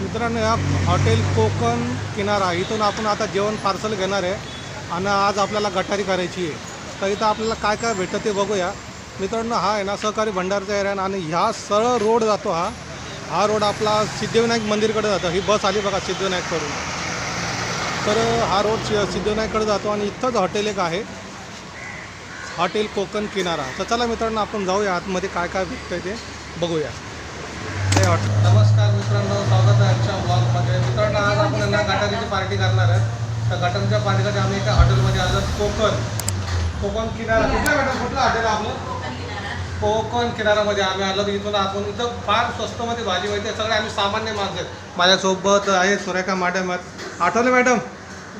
मित्रांनो या हॉटेल कोकण किनारा इथून आपण आता जेवण पार्सल घेणार आहे आणि आज आपल्याला गटारी करायची आहे. तर इथं आपल्याला काय काय भेटतं ते बघूया. मित्रांनो हा आहे ना सहकारी भंडारचा एरिया आणि ह्या सरळ रोड जातो हा. हा रोड आपला सिद्धिविनायक मंदिरकडे जातो. ही बस आली बघा सिद्धिविनायककडून तर हा रोड सि- सिद्धिविनायककडे जातो आणि इथंच हॉटेल एक आहे. हॉटेल कोकण किनारा. तर चला मित्रांनो आपण जाऊया आतमध्ये काय काय भेटतं ते बघूया. ते वाटतं. नमस्कार मित्रांनो स्वागत आहे आमच्या ब्लॉगमध्ये मित्रांनो आज आपण यांना गटारीची पार्टी करणार आहे. तर गटारीच्या पार्टीसाठी आम्ही एका हॉटेलमध्ये आलो कोकण. कोकण किनारा. कुठलं मॅडम कुठलं हॉटेल आपलं? कोकण किनारामध्ये आम्ही आलो तर इथून आपण इथं फार स्वस्तमध्ये भाजी मिळते. सगळे आम्ही सामान्य माणसं आहेत. माझ्यासोबत आहे सुरेखा मॅडम आहेत. आठवले मॅडम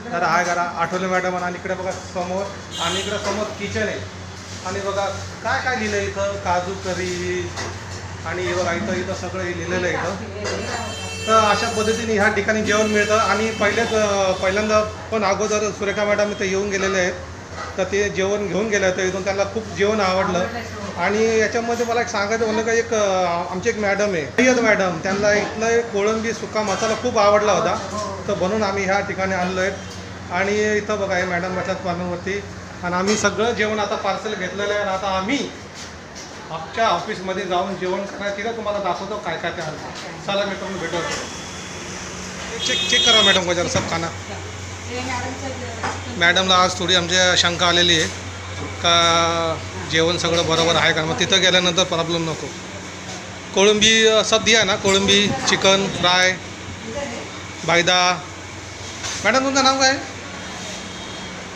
तर हाय करा आठवले मॅडम आणि इकडे बघा समोर. आणि इकडे समोर किचन आहे. आणि बघा काय काय लिहिलं इथं? काजू करी आणि हे बघा इथं इथं सगळं हे लिहिलेलं आहे इथं. तर अशा पद्धतीने ह्या ठिकाणी जेवण मिळतं. आणि पहिलेच पहिल्यांदा पण अगोदर सुरेखा मॅडम इथं येऊन गेलेले आहेत. तर ते जेवण घेऊन गेले होते इथून त्यांना खूप जेवण आवडलं. आणि याच्यामध्ये मला एक सांगायचं म्हणलं का एक आमची एक मॅडम आहे. सय्यद मॅडम. त्यांना इथलं एक कोळंबी सुका मसाला खूप आवडला होता. तर म्हणून आम्ही ह्या ठिकाणी आणलो आहे आणि इथं बघा हे मॅडम बसल्यात पार्लरवरती आणि आम्ही सगळं जेवण आता पार्सल घेतलेलं आहे. आणि आता आम्ही आमच्या ऑफिसमध्ये जाऊन जेवण करणार तिला तुम्हाला दाखवतो काय काय ते चला चला मित्रांनो भेटवतो चेक चेक करा मॅडम को जरा सब खाना. मॅडमला आज थोडी आमच्या शंका आलेली आहे. का जेवण सगळं बरोबर आहे का? मग तिथं गेल्यानंतर प्रॉब्लेम नको. कोळंबी सब दिया ना? कोळंबी चिकन फ्राय बायदा मॅडम तुमचं नाव काय?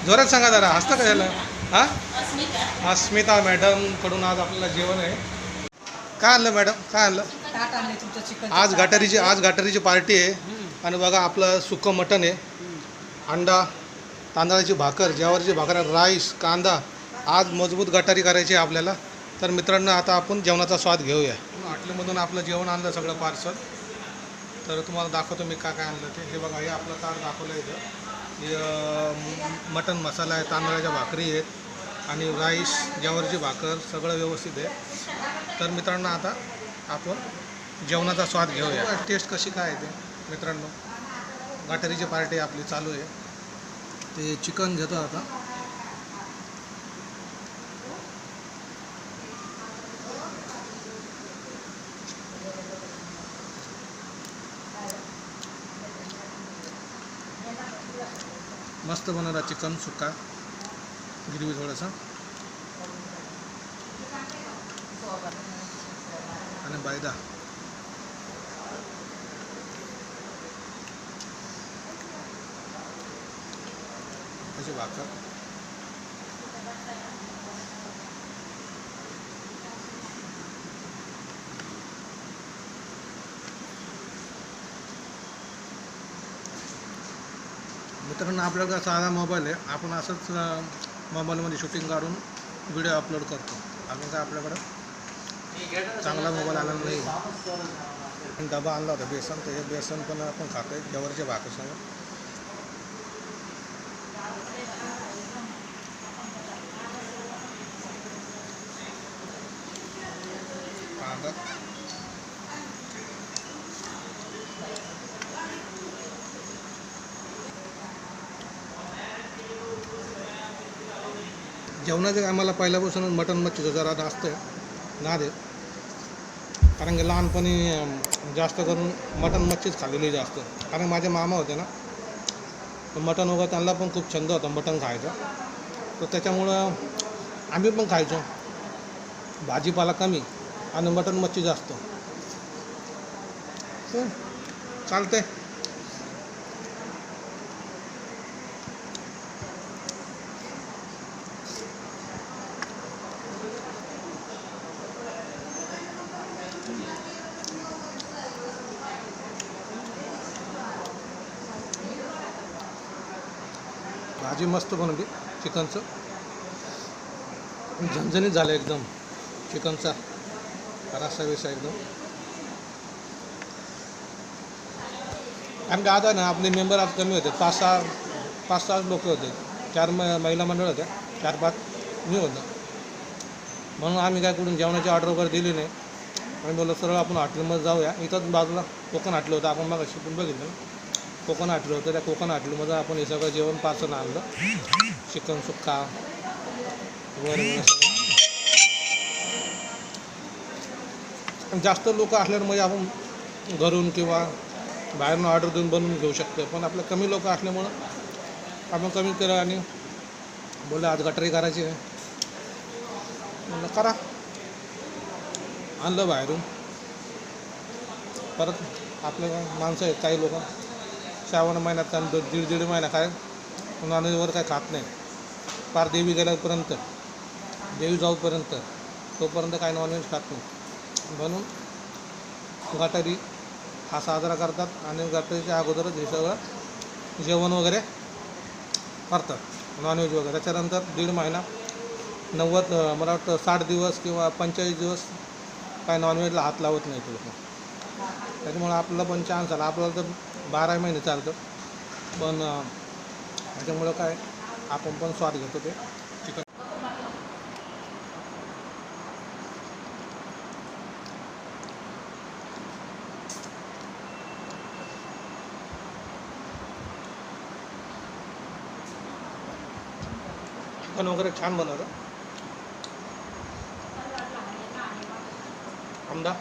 जोरात सांगा जरा. हसतं का झालं हां? अस्मिता. मॅडमकडून आज आपल्याला जेवण आहे. काय आणलं मॅडम? काय आणलं? आज गटारीची आज गटारीची पार्टी आहे. आणि बघा आपलं सुकं मटण आहे. अंडा तांदळाची भाकर ज्वारीची भाकर राईस कांदा. आज मजबूत गटारी करायची आहे आपल्याला. तर मित्रांनो आता आपण जेवणाचा स्वाद घेऊया. हॉटेलमधून आपलं जेवण आणलं सगळं पार्सल. तर तुम्हाला दाखवतो मी काय काय आणलं ते. हे बघा हे आपलं ताट दाखवलं इथं. हे अं, म- मटण मसाला आहे तांदळाच्या भाकरी आहेत. आणि राईस ज्वारीची भाकर सगळं व्यवस्थित आहे. तर मित्रांनो आता आपण जेवणाचा स्वाद घेऊया. टेस्ट कशी काय आहे ते? मित्रांनो गटारीची पार्टी आपली चालू आहे. ते चिकन घेतो आता. मस्त बनवला चिकन सुका गिरवी थोडंसं? आणि बायदा. त्याची भाकर मित्रांनो आपल्याकडे साधा मोबाईल आहे. आपण असंच मोबाईलमध्ये शूटिंग काढून व्हिडिओ अपलोड करतो. अजून काय आपल्याकडं? चांगला मोबाईल आला नाही. डबा आणला होता बेसन तर हे बेसन पण आपण खातोय जवळच्या भाकरीसंग कांदा जेवणाचं आम्हाला पहिल्यापासून मटण मच्छीचं जरा जास्त आहे. नाद आहे. कारण की लहानपणी जास्त करून मटण मच्छीच खाल्लेली जास्त. कारण माझे मामा होते ना तर मटण वगैरे त्यांना पण खूप छंद होता मटण खायचा. तर त्याच्यामुळं आम्ही पण खायचो. भाजीपाला कमी आणि मटण मच्छी जास्त. चालतंय. भाजी मस्त बनवली चिकनचं. झणझणीत झालं एकदम चिकनचा रस्सा विसा एकदम. कारण का आता ना आपले मेंबर आज कमी होते पाच सहा पाच सहा लोक होते. चार म महिला मंडळ होत्या चार पाच मी होतं. म्हणून आम्ही काय कुठून जेवणाची ऑर्डर वगैरे दिली नाही. आम्ही बोललो सरळ आपण हॉटेलमध्ये जाऊया. इथंच बाजूला कोकण हाटलं होतं आपण मग शिकून बघितलं. ना कोकण हाटलं होतं. त्या कोकण हाटलीमध्ये आपण हे सगळं जेवण पार्सल आणलं. चिकन सुक्का वगैरे जास्त लोक असल्यावर म्हणजे आपण घरून किंवा बाहेरून ऑर्डर देऊन बनवून घेऊ शकतो. पण आपलं कमी लोक असल्यामुळं आपण कमी केलं आणि बोललं आज गटारी करायची आहे. म्हणलं करा. आणलं बाहेरून. परत आपले माणसं आहेत काही लोक. श्रावण महिन्यात काय दीड दीड महिना काय? नॉनव्हेजवर काय खात नाही. पार देवी गेल्यापर्यंत देवी जाऊपर्यंत तोपर्यंत काय नॉनव्हेज खात नाही. म्हणून गटारी हा साजरा करतात आणि गटारीच्या अगोदरच हे सगळं जेवण वगैरे करतात नॉनव्हेज वगैरे. त्याच्यानंतर दीड महिना नव्वद मला वाटतं साठ दिवस किंवा पंचेचाळीस दिवस काय नॉनव्हेजला हात लावत नाही लोक. त्याच्यामुळं आपल्याला पण चान्स आला आपल्याला तर बारा महिने चालतं. पण त्याच्यामुळं काय आपण पण स्वाद घेतो ते. चिकन चिकन वगैरे छान बनवलं. आमदा?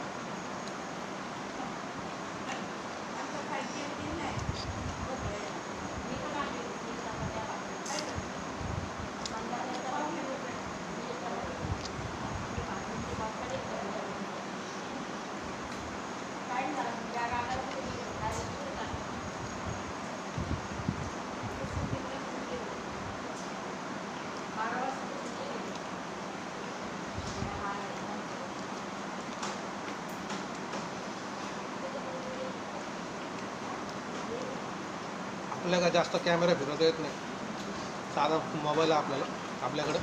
आपल्याला काय जास्त कॅमेरा फिरवता येत नाही. साधा मोबाईल आहे आपल्याला आपल्याकडं.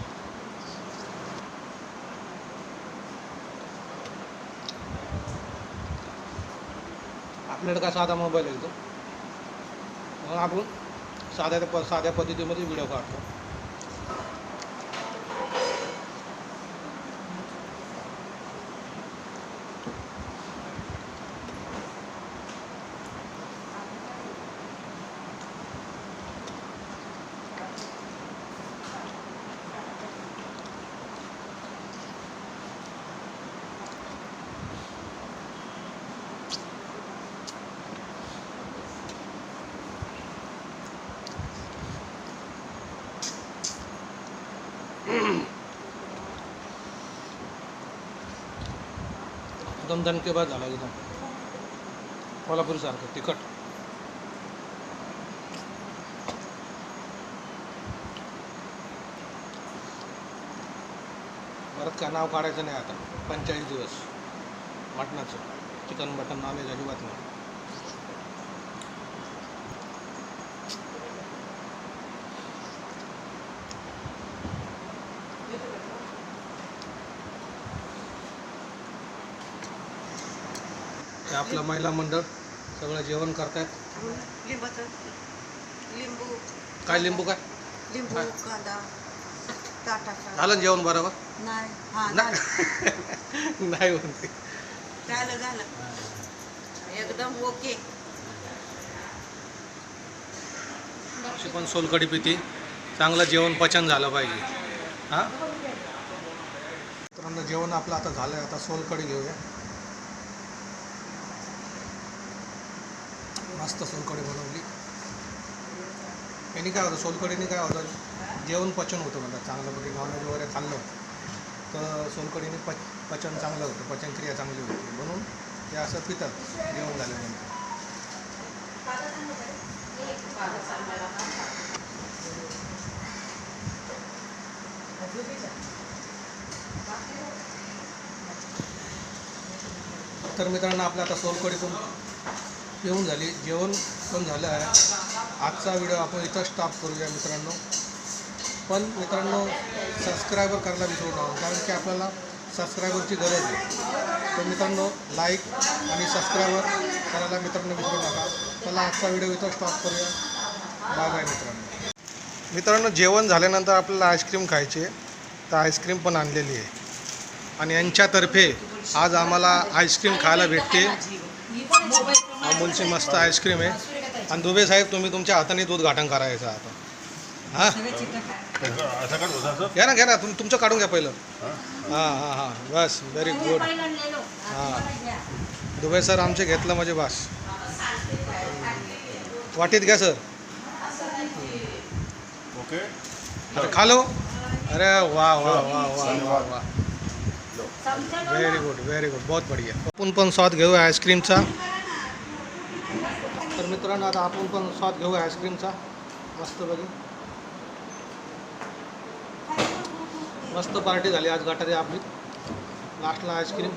आपल्याकडे काय साधा मोबाईल आहे तो. मग आपण साध्या प साध्या पद्धतीमध्ये व्हिडिओ काढतो. एकदम दणकेबाज झाला एकदम कोल्हापूरसारखं तिखट. परत काय नाव काढायचं नाही आता. पंचेचाळीस दिवस. मटणाचं चिकन मटन नॉनव्हेज अजिबात नाही. हे आपलं महिला मंडळ सगळं जेवण करतायत. लिंबाचं. लिंबू. काय लिंबू काय? लिंबू काय? कांदा ताटाचा. झालं ना जेवण बरोबर? नाही. हा नाही. झालं. नाही म्हणते. झालं झालं. एकदम ओके. अशी पण सोलकडी पिती. चांगलं जेवण पचन झालं पाहिजे. हां? मित्रांनो जेवण आपलं आता झालं आता सोलकडी घेऊया. मस्त सोलकडी बनवली. यांनी काय होतं सोलकडीने काय होतं जेवण पचन होतं म्हणतात चांगल्यापैकी म्हणजे नॉनव्हेज वगैरे खाल्लं तर सोलकडीने पच पचन चांगलं होतं पचनक्रिया चांगली होती. म्हणून ते असं पितात जेवण झाल्यानंतर तर मित्रांनो आपल्या आता सोलकडीतून जेवण झाली जेवण पण झालं आहे. आजचा व्हिडिओ आपण इथं स्टॉप करूया मित्रांनो. पण मित्रांनो सबस्क्रायबर करायला विसरू नका कारण की आपल्याला सबस्क्रायबरची गरज आहे. तर मित्रांनो लाईक आणि सबस्क्रायबर करायला मित्रांनो विसरू नका. चला आजचा व्हिडिओ इथं स्टॉप करूया. बाय बाय मित्रांनो. मित्रांनो जेवण झाल्यानंतर आपल्याला आईस्क्रीम खायची आहे. तर आईस्क्रीम पण आणलेली आहे. आणि यांच्यातर्फे आज आम्हाला आईस्क्रीम खायला भेटते अमूलची मस्त आईस्क्रीम आहे. आणि दुबे साहेब तुम्ही तुमच्या हाताने दूध गाठण करायचं आता. हां? घ्या ना घ्या ना तुम तुमचं काढून घ्या पहिलं. हां हां हां. बस व्हेरी गुड हां. दुबे सर आमचे घेतलं म्हणजे बस. वाटीत घ्या सर. ओके. अरे खा लो अरे वाह वाह वाह वाह वाह वाह व्हेरी गुड व्हेरी गुड बहुत बढिया. आपण पण स्वाद घेऊ आईस्क्रीमचा. मित्रांनो आता आपण पण स्वाद घेऊ आईस्क्रीमचा मस्त बघी मस्त पार्टी झाली आज गटारी आपली. लास्टला आईस्क्रीम